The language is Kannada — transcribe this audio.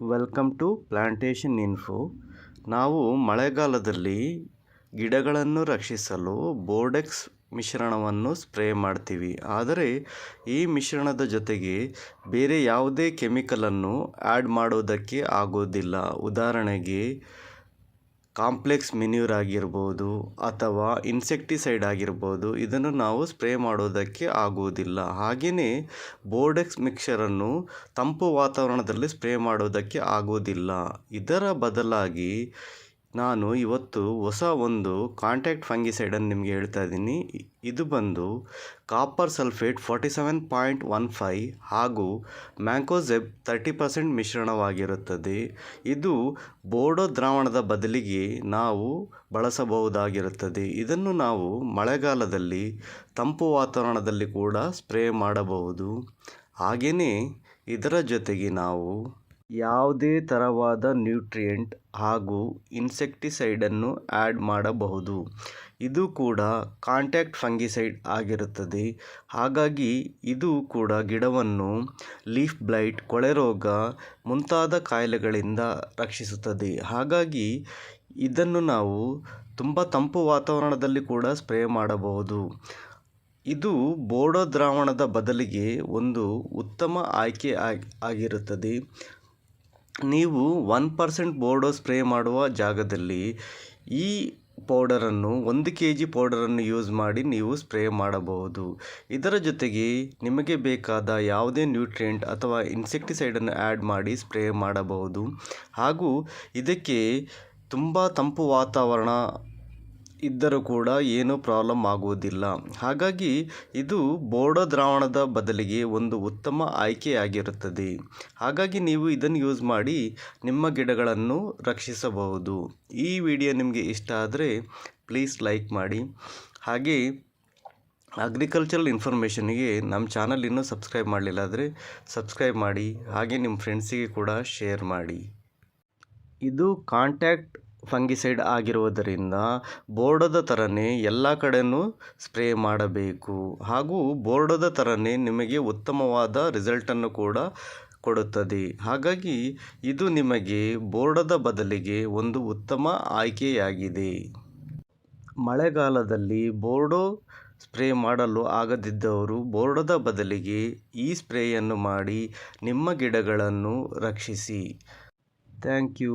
ವೆಲ್ಕಮ್ ಟು ಪ್ಲಾಂಟೇಶನ್ ಇನ್ಫೋ ನಾವು ಮಳೆಗಾಲದಲ್ಲಿ ಗಿಡಗಳನ್ನು ರಕ್ಷಿಸಲು ಬೋರ್ಡೆಕ್ಸ್ ಮಿಶ್ರಣವನ್ನು ಸ್ಪ್ರೇ ಮಾಡ್ತೀವಿ. ಆದರೆ ಈ ಮಿಶ್ರಣದ ಜೊತೆಗೆ ಬೇರೆ ಯಾವುದೇ ಕೆಮಿಕಲನ್ನು ಆ್ಯಡ್ ಮಾಡೋದಕ್ಕೆ ಆಗೋದಿಲ್ಲ. ಉದಾಹರಣೆಗೆ ಕಾಂಪ್ಲೆಕ್ಸ್ ಮೆನ್ಯೂರ್ ಆಗಿರ್ಬೋದು ಅಥವಾ ಇನ್ಸೆಕ್ಟಿಸೈಡ್ ಆಗಿರ್ಬೋದು, ಇದನ್ನು ನಾವು ಸ್ಪ್ರೇ ಮಾಡೋದಕ್ಕೆ ಆಗುವುದಿಲ್ಲ. ಹಾಗೆಯೇ ಬೋರ್ಡೆಕ್ಸ್ ಮಿಕ್ಸರನ್ನು ತಂಪು ವಾತಾವರಣದಲ್ಲಿ ಸ್ಪ್ರೇ ಮಾಡೋದಕ್ಕೆ ಆಗುವುದಿಲ್ಲ. ಇದರ ಬದಲಾಗಿ ನಾನು ಇವತ್ತು ಹೊಸ ಒಂದು ಕಾಂಟ್ಯಾಕ್ಟ್ ಫಂಗಿಸೈಡನ್ನು ನಿಮಗೆ ಹೇಳ್ತಾ ಇದ್ದೀನಿ. ಇದು ಬಂದು copper sulphate forty seven point one five ಹಾಗೂ ಮ್ಯಾಂಕೋಜೆಬ್ ತರ್ಟಿ ಪರ್ಸೆಂಟ್ ಮಿಶ್ರಣವಾಗಿರುತ್ತದೆ. ಇದು ಬೋಡೋ ದ್ರಾವಣದ ಬದಲಿಗೆ ನಾವು ಬಳಸಬಹುದಾಗಿರುತ್ತದೆ. ಇದನ್ನು ನಾವು ಮಳೆಗಾಲದಲ್ಲಿ, ತಂಪು ವಾತಾವರಣದಲ್ಲಿ ಕೂಡ ಸ್ಪ್ರೇ ಮಾಡಬಹುದು. ಹಾಗೆಯೇ ಇದರ ಜೊತೆಗೆ ನಾವು ಯಾವುದೇ ತರವಾದ ನ್ಯೂಟ್ರಿಯೆಂಟ್ ಹಾಗೂ ಇನ್ಸೆಕ್ಟಿಸೈಡನ್ನು ಆ್ಯಡ್ ಮಾಡಬಹುದು. ಇದು ಕೂಡ ಕಾಂಟ್ಯಾಕ್ಟ್ ಫಂಗಿಸೈಡ್ ಆಗಿರುತ್ತದೆ. ಹಾಗಾಗಿ ಇದು ಕೂಡ ಗಿಡವನ್ನು ಲೀಫ್ ಬ್ಲೈಟ್ ಕೊಳೆ ರೋಗ ಮುಂತಾದ ಕಾಯಿಲೆಗಳಿಂದ ರಕ್ಷಿಸುತ್ತದೆ. ಹಾಗಾಗಿ ಇದನ್ನು ನಾವು ತುಂಬ ತಂಪು ವಾತಾವರಣದಲ್ಲಿ ಕೂಡ ಸ್ಪ್ರೇ ಮಾಡಬಹುದು. ಇದು ಬೋಡೋ ದ್ರಾವಣದ ಬದಲಿಗೆ ಒಂದು ಉತ್ತಮ ಆಯ್ಕೆ ಆಗಿರುತ್ತದೆ. ನೀವು ಒನ್ ಪರ್ಸೆಂಟ್ ಬೋರ್ಡೋ ಸ್ಪ್ರೇ ಮಾಡುವ ಜಾಗದಲ್ಲಿ ಈ ಪೌಡರನ್ನು ಒಂದು ಕೆ ಜಿ ಪೌಡರನ್ನು ಯೂಸ್ ಮಾಡಿ ನೀವು ಸ್ಪ್ರೇ ಮಾಡಬಹುದು. ಇದರ ಜೊತೆಗೆ ನಿಮಗೆ ಬೇಕಾದ ಯಾವುದೇ ನ್ಯೂಟ್ರಿಯೆಂಟ್ ಅಥವಾ ಇನ್ಸೆಕ್ಟಿಸೈಡನ್ನು ಆ್ಯಡ್ ಮಾಡಿ ಸ್ಪ್ರೇ ಮಾಡಬಹುದು. ಹಾಗೂ ಇದಕ್ಕೆ ತುಂಬ ತಂಪು ವಾತಾವರಣ ಇದ್ದರೂ ಕೂಡ ಏನೂ ಪ್ರಾಬ್ಲಮ್ ಆಗುವುದಿಲ್ಲ. ಹಾಗಾಗಿ ಇದು ಬೋರ್ಡ ದ್ರಾವಣದ ಬದಲಿಗೆ ಒಂದು ಉತ್ತಮ ಆಯ್ಕೆಯಾಗಿರುತ್ತದೆ. ಹಾಗಾಗಿ ನೀವು ಇದನ್ನು ಯೂಸ್ ಮಾಡಿ ನಿಮ್ಮ ಗಿಡಗಳನ್ನು ರಕ್ಷಿಸಬಹುದು. ಈ ವಿಡಿಯೋ ನಿಮಗೆ ಇಷ್ಟ ಆದರೆ ಪ್ಲೀಸ್ ಲೈಕ್ ಮಾಡಿ. ಹಾಗೆ ಅಗ್ರಿಕಲ್ಚರಲ್ ಇನ್ಫಾರ್ಮೇಷನಿಗೆ ನಮ್ಮ ಚಾನಲ್ ಇನ್ನೂ ಸಬ್ಸ್ಕ್ರೈಬ್ ಮಾಡಲಿಲ್ಲ ಆದರೆ ಸಬ್ಸ್ಕ್ರೈಬ್ ಮಾಡಿ. ಹಾಗೆ ನಿಮ್ಮ ಫ್ರೆಂಡ್ಸಿಗೆ ಕೂಡ ಶೇರ್ ಮಾಡಿ. ಇದು ಕಾಂಟ್ಯಾಕ್ಟ್ ಫಂಗಿಸೈಡ್ ಆಗಿರುವುದರಿಂದ ಬೋರ್ಡದ ಥರನೇ ಎಲ್ಲ ಕಡೆಯೂ ಸ್ಪ್ರೇ ಮಾಡಬೇಕು. ಹಾಗೂ ಬೋರ್ಡದ ಥರನೇ ನಿಮಗೆ ಉತ್ತಮವಾದ ರಿಸಲ್ಟನ್ನು ಕೂಡ ಕೊಡುತ್ತದೆ. ಹಾಗಾಗಿ ಇದು ನಿಮಗೆ ಬೋರ್ಡದ ಬದಲಿಗೆ ಒಂದು ಉತ್ತಮ ಆಯ್ಕೆಯಾಗಿದೆ. ಮಳೆಗಾಲದಲ್ಲಿ ಬೋರ್ಡೋ ಸ್ಪ್ರೇ ಮಾಡಲು ಆಗದಿದ್ದವರು ಬೋರ್ಡದ ಬದಲಿಗೆ ಈ ಸ್ಪ್ರೇಯನ್ನು ಮಾಡಿ ನಿಮ್ಮ ಗಿಡಗಳನ್ನು ರಕ್ಷಿಸಿ. Thank you.